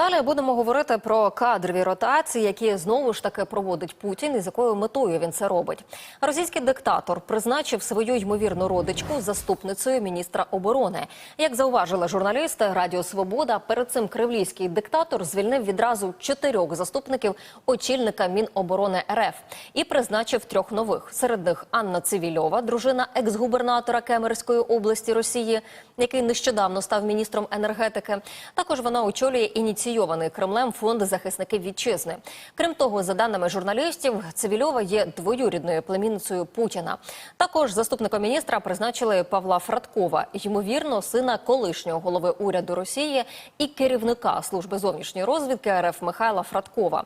далі будемо говорити про кадрові ротації, які знову ж таки проводить Путін, і з якою метою він це робить. Російський диктатор призначив свою ймовірну родичку заступницею міністра оборони. Як зауважили журналісти Радіо Свобода, перед цим кривлійський диктатор звільнив відразу чотирьох заступників очільника Міноборони РФ і призначив трьох нових. Серед них Анна Цивільова, дружина екс-губернатора Кемерської області Росії, який нещодавно став міністром енергетики. Також вона очолює ініційований Кремлем фонд захисників вітчизни. Крім того, за даними журналістів, Цивільова є двоюрідною племінницею Путіна. Також заступником міністра призначили Павла Фраткова, ймовірно, сина колишнього голови уряду Росії і керівника служби зовнішньої розвідки РФ Михайла Фраткова.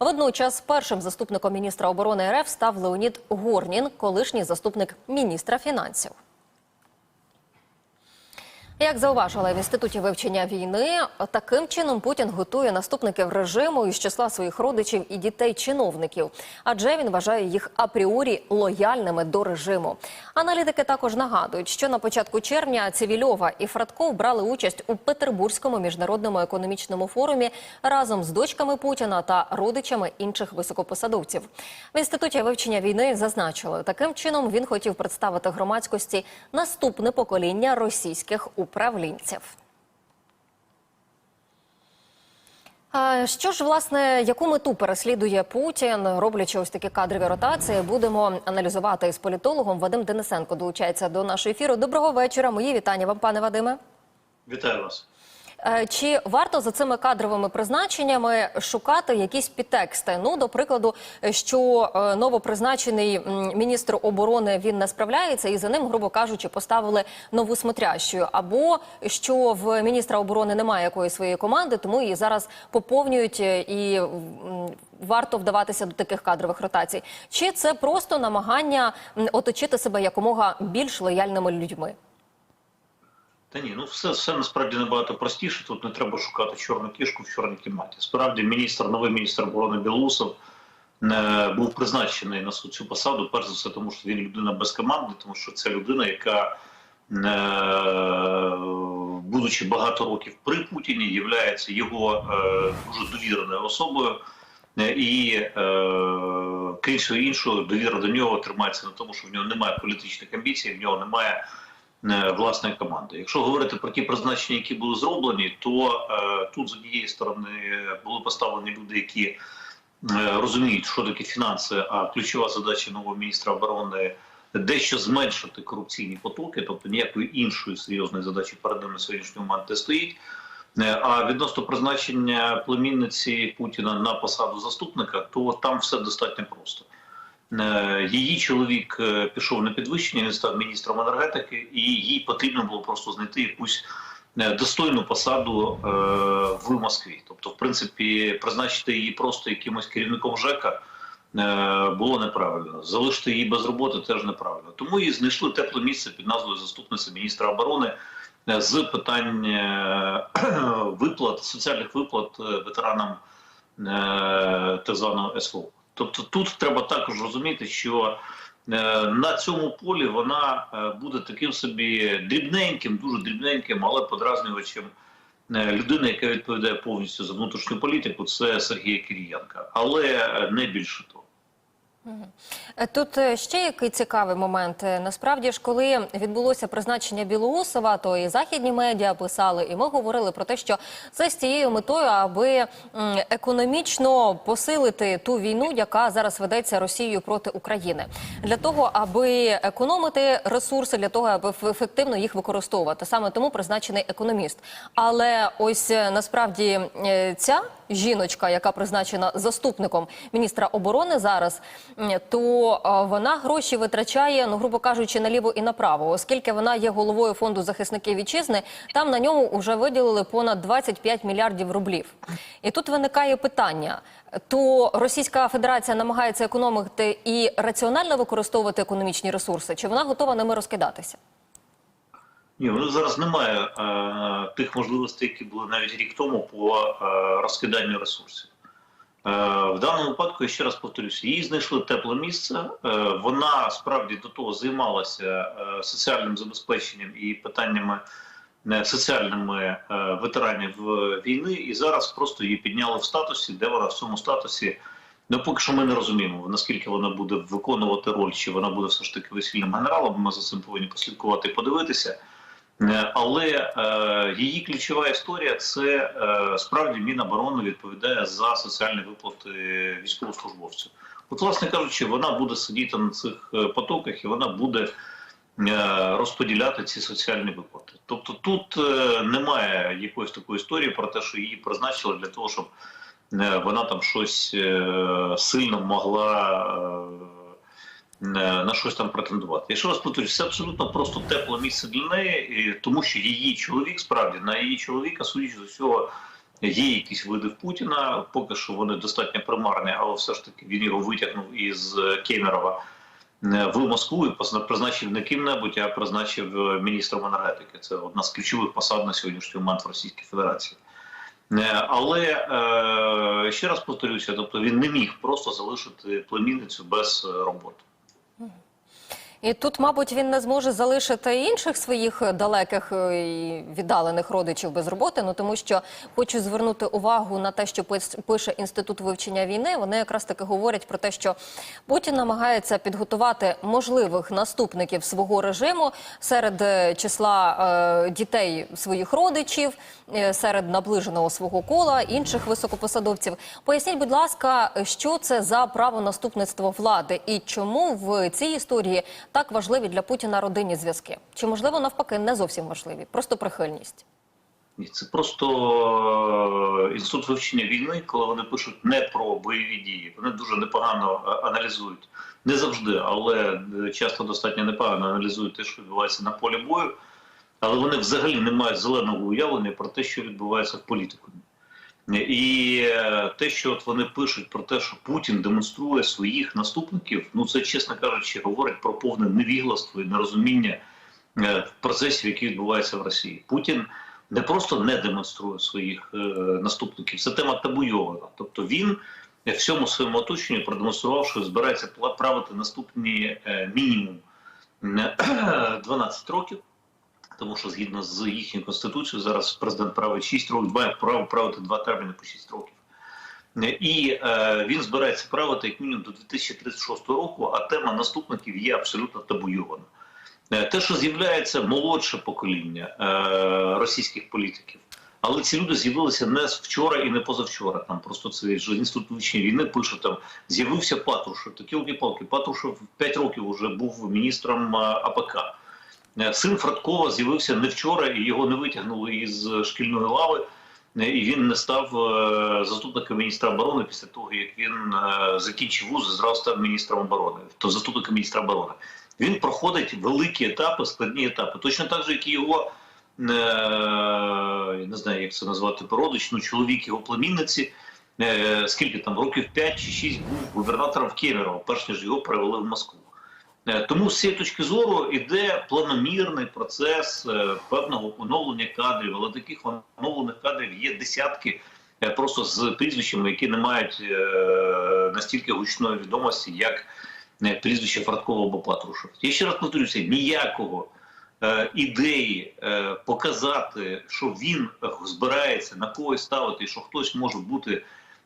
Водночас першим заступником міністра оборони РФ став Леонід Горнін, колишній заступник міністра фінансів. Як зауважили в інституті вивчення війни, таким чином Путін готує наступників режиму із числа своїх родичів і дітей-чиновників, адже він вважає їх апріорі лояльними до режиму. Аналітики також нагадують, що на початку червня Цивільова і Фрадков брали участь у Петербурзькому міжнародному економічному форумі разом з дочками Путіна та родичами інших високопосадовців. В інституті вивчення війни зазначили, таким чином він хотів представити громадськості наступне покоління російських управлінців. Що ж, власне, яку мету переслідує Путін, роблячи ось такі кадрові ротації, будемо аналізувати з політологом. Вадим Денисенко долучається до нашого ефіру. Доброго вечора. Мої вітання вам, пане Вадиме. Вітаю вас. Е, Чи варто за цими кадровими призначеннями шукати якісь підтексти? Ну, до прикладу, що е, новопризначений міністр оборони він не справляється, і за ним, грубо кажучи, поставили нову смотрящую. Або що в міністра оборони немає якоїсь своєї команди, тому її зараз поповнюють е, і варто вдаватися до таких кадрових ротацій. Чи це просто намагання оточити себе якомога більш лояльними людьми? Та ні, ну все, все насправді набагато простіше. Тут не треба шукати чорну кішку в чорній кімнаті. Справді, міністр, новий міністр оборони Білоусов не був призначений на цю- посаду, перш за все, тому що він людина без команди, тому що це людина, яка, е, будучи багато років при Путіні, є його е, дуже довіреною особою. Е, І е, крім всього іншого, довіра до нього тримається на тому, що в нього немає політичних амбіцій, в нього немає власної команди. Якщо говорити про ті призначення, які були зроблені, то е, тут з однієї сторони були поставлені люди, які е, розуміють, що таке фінанси, а ключова задача нового міністра оборони дещо зменшити корупційні потоки, тобто ніякої іншої серйозної задачі перед ними на сьогоднішньому момент не стоїть. Е, А відносно призначення племінниці Путіна на посаду заступника, то там все достатньо просто. Е, Її чоловік е, пішов на підвищення, він став міністром енергетики, і їй потрібно було просто знайти якусь е, достойну посаду в Москві. Тобто, в принципі, призначити її просто якимось керівником ЖЕКа було неправильно. Залишити її без роботи теж неправильно. Тому їй знайшли тепле місце під назвою заступниці міністра оборони з питань виплат, соціальних виплат ветеранам так званого СВО. Тобто тут треба також розуміти, що е, на цьому полі вона е, буде таким собі дрібненьким, дуже дрібненьким, але подразнювачем е, людини, яка відповідає повністю за внутрішню політику, це Сергія Кирієнка, але не більше того. Е, Тут е, ще який цікавий момент. Е, Насправді ж, коли відбулося призначення Білоусова, то і західні медіа писали, і ми говорили про те, що це з тією метою, аби економічно посилити ту війну, яка зараз ведеться Росією проти України, для того, аби економити ресурси, для того, аби еф- ефективно їх використовувати. Саме тому призначений економіст. Але ось насправді ця жіночка, яка призначена заступником міністра оборони зараз, то е, вона гроші витрачає, ну грубо кажучи, наліво і направо, оскільки вона є головою фонду захисників вітчизни. Там на ньому вже виділили понад 25 мільярдів рублів. І тут виникає питання: то Російська Федерація намагається економити і раціонально використовувати економічні ресурси, чи вона готова ними розкидатися? Ні, ну зараз немає е, тих можливостей, які були навіть рік тому по е, розкиданню ресурсів. Е, в даному випадку, я ще раз повторюся, їй знайшли тепле місце. Е, вона справді до того займалася е, соціальним забезпеченням і питаннями е, соціальними е, ветеранів війни, і зараз просто її підняли в статусі, де вона в цьому статусі. Ну, поки що ми не розуміємо, наскільки вона буде виконувати роль, чи вона буде все ж таки весільним генералом. Ми за цим повинні послідкувати і подивитися. Е, Але е, її ключова історія це е, справді Міноборони відповідає за соціальні виплати військовослужбовців. От, власне кажучи, вона буде сидіти на цих потоках і вона буде розподіляти ці соціальні виплати. Тобто тут немає якоїсь такої історії про те, що її призначили для того, щоб вона там щось сильно могла. Е, е, на щось там претендувати. Якщо раз повторюсь, це абсолютно просто тепле місце для неї, тому що її чоловік справді на її чоловіка, судячи з усього, є якісь види в Путіна. Поки що вони достатньо примарні, але все ж таки він його витягнув із Кемерова е, в Москву і призначив не ким-небудь, а призначив е, міністром енергетики. Це одна з ключових посад на сьогоднішній момент в Російській Федерації. Е, Але е, ще раз повторюся, тобто він не міг просто залишити племінницю без е, роботи. І тут, мабуть, він не зможе залишити інших своїх далеких е, і віддалених родичів без роботи. Ну тому що хочу звернути увагу на те, що пише інститут вивчення війни. Вони якраз таки говорять про те, що Путін намагається підготувати можливих наступників свого режиму серед е, числа е, дітей своїх родичів, е, серед наближеного свого кола інших високопосадовців. Поясніть, будь ласка, що це за право наступництво влади і чому в цій історії так важливі для Путіна родинні зв'язки? Чи можливо навпаки не зовсім важливі? Просто прихильність? Ні, це просто е, інститут вивчення війни, коли вони пишуть не про бойові дії. Вони дуже непогано е, аналізують. Не завжди, але е, часто достатньо непогано аналізують те, що відбувається на полі бою. Але вони взагалі не мають зеленого уявлення про те, що відбувається в політикумі. І е, те, що от вони пишуть про те, що Путін демонструє своїх наступників, ну це, чесно кажучи, говорить про повне невігластво і нерозуміння е, процесів, які відбуваються в Росії. Путін не просто не демонструє своїх е, наступників, це тема табуйована. Тобто він всьому своєму оточенні продемонстрував, що збирається правити наступні мінімум е, 12 років. Тому що згідно з їхньою конституцією, зараз президент править 6 років, має право правити два терміни по 6 років. І е, він збирається правити як мінімум до 2036 року, а тема наступників є абсолютно табуйована. Е, Те, що з'являється молодше покоління е, російських політиків, але ці люди з'явилися не вчора і не позавчора. Там просто це ж інститут вивчення війни пише там з'явився Патрушев. Такі окі Патрушев 5 років вже був міністром е, АПК. Е, Син Фрадкова з'явився не вчора, і його не витягнули із шкільної лави. е, І він не став е, заступником міністра оборони після того, як він закінчив вуз і зразу став міністром оборони, то заступником міністра оборони. Він проходить великі етапи, складні етапи. Точно так же, як і його не знаю, як це назвати породич, ну чоловік його племінниці. Скільки там років 5 чи 6 був губернатором Кемерово, перш ніж його перевели в Москву. Е, Тому з цієї точки зору йде планомірний процес е, певного оновлення кадрів, але таких оновлених кадрів є десятки, е, просто з прізвищами, які не мають настільки гучної відомості, як прізвище Фрадкова або Патрушев. Я ще раз повторюся, ніякого ідеї показати, що він збирається на когось ставити, що хтось може бути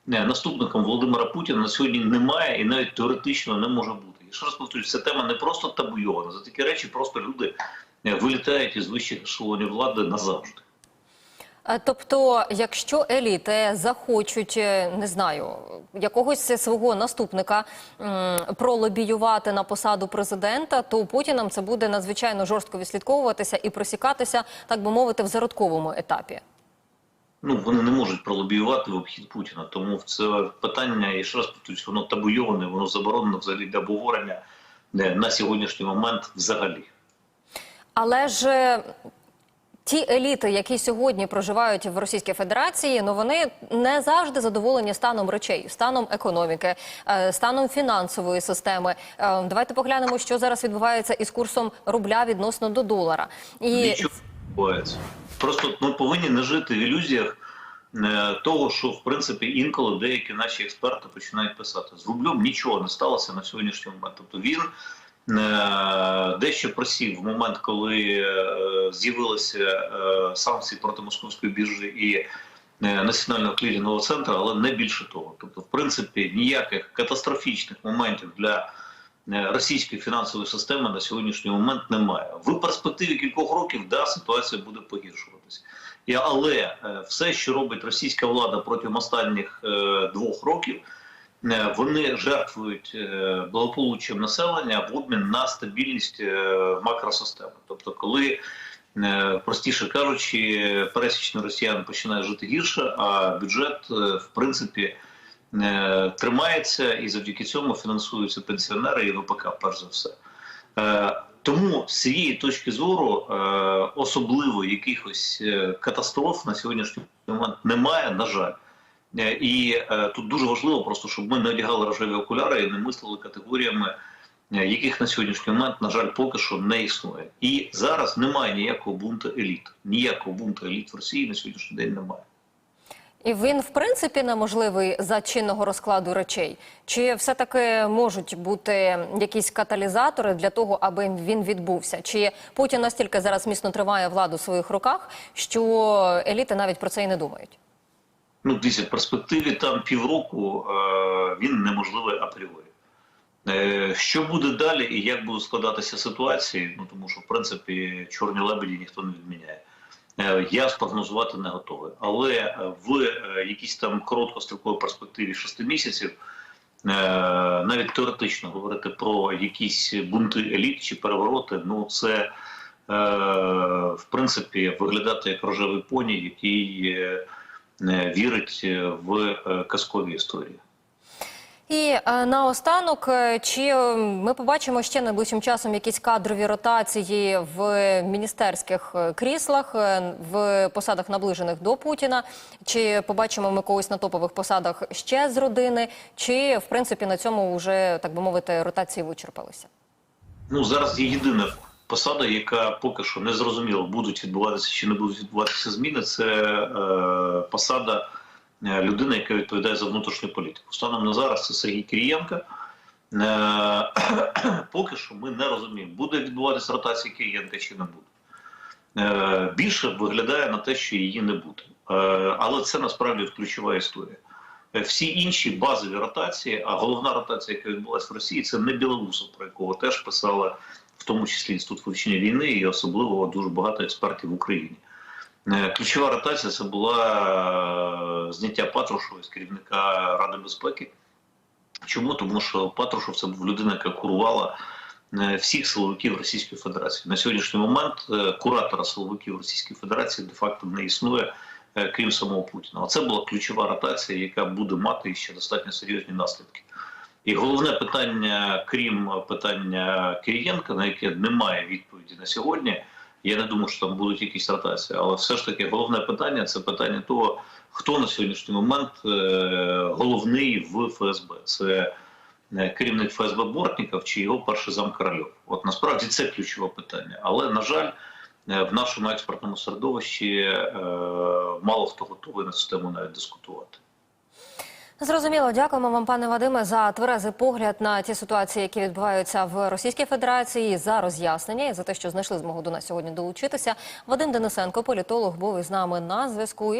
наступником Володимира Путіна на сьогодні немає і навіть теоретично не може бути. І ще раз повторюю, ця тема не просто табуйована. За такі речі просто люди е, вилітають із вищих ешелонів влади назавжди. Е, Тобто, якщо еліти захочуть, е, не знаю, якогось свого наступника пролобіювати на посаду президента, то Путінам це буде надзвичайно жорстко відслідковуватися і просікатися, так би мовити, в зародковому етапі. Ну вони не можуть пролобіювати в обхід Путіна. Тому це питання, і ще раз повторюсь, воно табуйоване, воно заборонено взагалі для обговорення е, на сьогоднішній момент взагалі. Але ж е, ті еліти, які сьогодні проживають в Російській Федерації, ну вони не завжди задоволені станом речей, станом економіки, е, станом фінансової системи. Давайте поглянемо, що зараз відбувається із курсом рубля відносно до долара. І Нічого відбувається. Просто ми повинні не жити в ілюзіях е, того, що в принципі інколи деякі наші експерти починають писати з рублем нічого не сталося на сьогоднішній момент. Тобто він е, дещо просів в момент, коли е, з'явилися санкції проти московської біржі і національного клірінгового центру, але не більше того. Тобто, в принципі, ніяких катастрофічних моментів для російської фінансової системи на сьогоднішній момент немає. В перспективі кількох років да, ситуація буде погіршуватися. Але е, все, що робить російська влада протягом останніх е, двох років, е, вони жертвують е, благополуччям населення в обмін на стабільність е, макросистеми. Тобто, коли е, простіше кажучи, пересічний росіян починає жити гірше, а бюджет, е, в принципі, е, тримається і завдяки цьому фінансуються пенсіонери і ВПК, перш за все. Е, Тому з цієї точки зору е, особливо якихось е, катастроф на сьогоднішній момент немає, на жаль. Е, І е, тут дуже важливо, просто щоб ми не одягали рожеві окуляри і не мислили категоріями, е, яких на сьогоднішній момент, на жаль, поки що не існує. І зараз немає ніякого бунту еліт. Ніякого бунту еліт в Росії на сьогоднішній день немає. І він, в принципі, неможливий за чинного розкладу речей. Чи все-таки можуть бути якісь каталізатори для того, аби він відбувся? Чи Путін настільки зараз міцно тримає владу в своїх руках, що еліти навіть про це і не думають? Ну, дивіться, в перспективі там півроку е, він неможливий апріорі. Е, що буде далі і як будуть складатися ситуації? Ну тому що в принципі чорні лебеді ніхто не відміняє. Е, я спрогнозувати не готовий. Але е, в е, якійсь там короткостроковій перспективі 6 місяців навіть теоретично говорити про якісь бунти еліт чи перевороти, ну це в принципі виглядати як рожевий поні, який вірить в казкові історії. І е, наостанок, е, чи е, ми побачимо ще найближчим часом якісь кадрові ротації в міністерських кріслах, в посадах наближених до Путіна? Чи побачимо ми когось на топових посадах ще з родини? Чи в принципі на цьому вже так би мовити ротації вичерпалися? Ну зараз є єдина посада, яка поки що не зрозуміло, будуть відбуватися чи не будуть відбуватися зміни. Це е, посада е, людини, яка відповідає за внутрішню політику. Станом на зараз це Сергій Кирієнко. Е, поки що ми не розуміємо, буде відбуватися ротація Кирієнка чи не буде. Е, більше виглядає на те, що її не буде. Але це насправді ключова історія. Всі інші базові ротації, а головна ротація, яка відбулася в Росії, це не Білоусов, про якого теж писали в тому числі інститут вивчення війни і особливо дуже багато експертів в Україні. Е, Ключова ротація це була е, зняття Патрушева з керівника Ради безпеки. Чому? Тому що Патрушев це був людина, яка курувала е, всіх силовиків Російської Федерації. На сьогоднішній момент куратора силовиків Російської Федерації де-факто не існує, крім самого Путіна. Оце була ключова ротація, яка буде мати ще достатньо серйозні наслідки. І головне питання, крім питання Кирієнка, на яке немає відповіді на сьогодні. Я не думаю, що там будуть якісь ротації, але все ж таки головне питання це питання того, хто на сьогоднішній момент е, головний в ФСБ. Це е, керівник ФСБ Бортніков чи його перший зам Корольов. От насправді це ключове питання. Але на жаль, е, в нашому експортному середовищі мало хто готовий на цю тему навіть дискутувати. Зрозуміло, дякуємо вам, пане Вадиме, за тверезий погляд на ті ситуації, які відбуваються в Російській Федерації, за роз'яснення і за те, що знайшли змогу до нас сьогодні долучитися. Вадим Денисенко, політолог, був із нами на зв'язку.